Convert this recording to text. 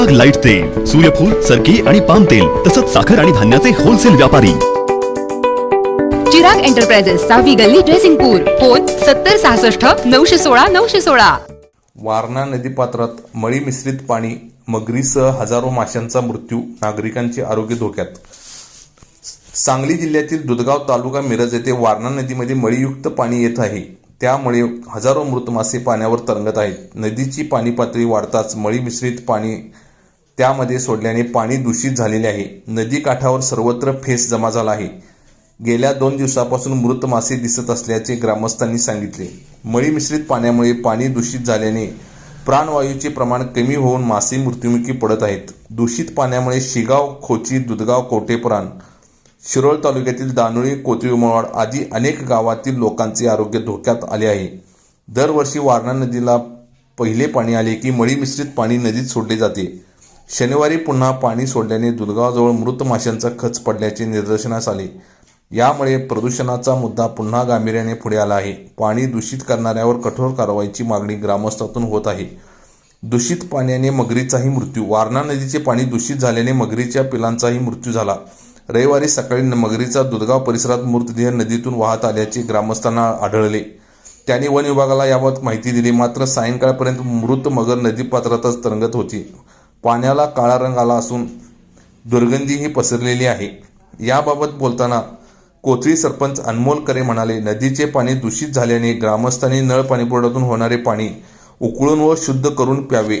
मग लाइट तेल सूर्यफूल सरकी आणि पाम तेल तसंच साखर आणि धान्याचे होलसेल व्यापारी. चिराग एंटरप्राइजेस सहावी गल्ली ड्रेसिंगपूर फोन सत्तर सहासष्ट नऊशे सोळा नऊशे सोळा. वारणा नदीपात्रात मळी मिश्रित पाणी मगरीसह हजारो माशांचा मृत्यू नागरिकांचे आरोग्य धोक्यात. सांगली जिल्ह्यातील दुधगाव तालुका मिरज येथे वारणा नदीमध्ये मळीयुक्त पाणी येत आहे. त्यामुळे हजारो मृत मासे पाण्यावर तरंगत आहेत. नदीची पाणी पातळी वाढताच मळी मिश्रित पाणी त्यामध्ये सोडल्याने पाणी दूषित झालेले आहे. नदी काठावर सर्वत्र फेस जमा झाला आहे. गेल्या दोन दिवसापासून मृत मासे दिसत असल्याचे ग्रामस्थांनी सांगितले. मळी मिश्रित पाण्यामुळे पाणी दूषित झाल्याने प्राणवायूचे प्रमाण कमी होऊन मासे मृत्युमुखी पडत आहेत. दूषित पाण्यामुळे शिगाव खोची दुधगाव कोटेप्राण शिरोळ तालुक्यातील दानोळी कोथळीमोवाड आदी अनेक गावातील लोकांचे आरोग्य धोक्यात आले आहे. दरवर्षी वारणा नदीला पहिले पाणी आले की मळी मिश्रित पाणी नदीत सोडले जाते. शनिवारी पुन्हा पाणी सोडल्याने दुधगावजवळ मृत माशांचा खच पडल्याचे निदर्शनास आले. यामुळे प्रदूषणाचा मुद्दा पुन्हा गांभीर्याने पुढे आला आहे. पाणी दूषित करणाऱ्यावर कठोर कारवाईची मागणी ग्रामस्थातून होत आहे. दूषित पाण्याने मगरीचाही मृत्यू वारणा नदीचे पाणी दूषित झाल्याने मगरीच्या पिलांचाही मृत्यू झाला. रविवारी सकाळी मगरीचा दुधगाव परिसरात मृतदेह नदीतून वाहत आल्याचे ग्रामस्थांना आढळले. त्यांनी वन विभागाला याबाबत माहिती दिली. मात्र सायंकाळपर्यंत मृत मगर नदीपात्रातच तरंगत होती. पाण्याला काळा रंग आला असून दुर्गंधीही पसरलेली आहे. याबाबत बोलताना कोथळी सरपंच अनमोल करे म्हणाले नदीचे पाणी दूषित झाल्याने ग्रामस्थांनी नळ पाणीपुरवठ्यातून होणारे पाणी उकळून व शुद्ध करून प्यावे.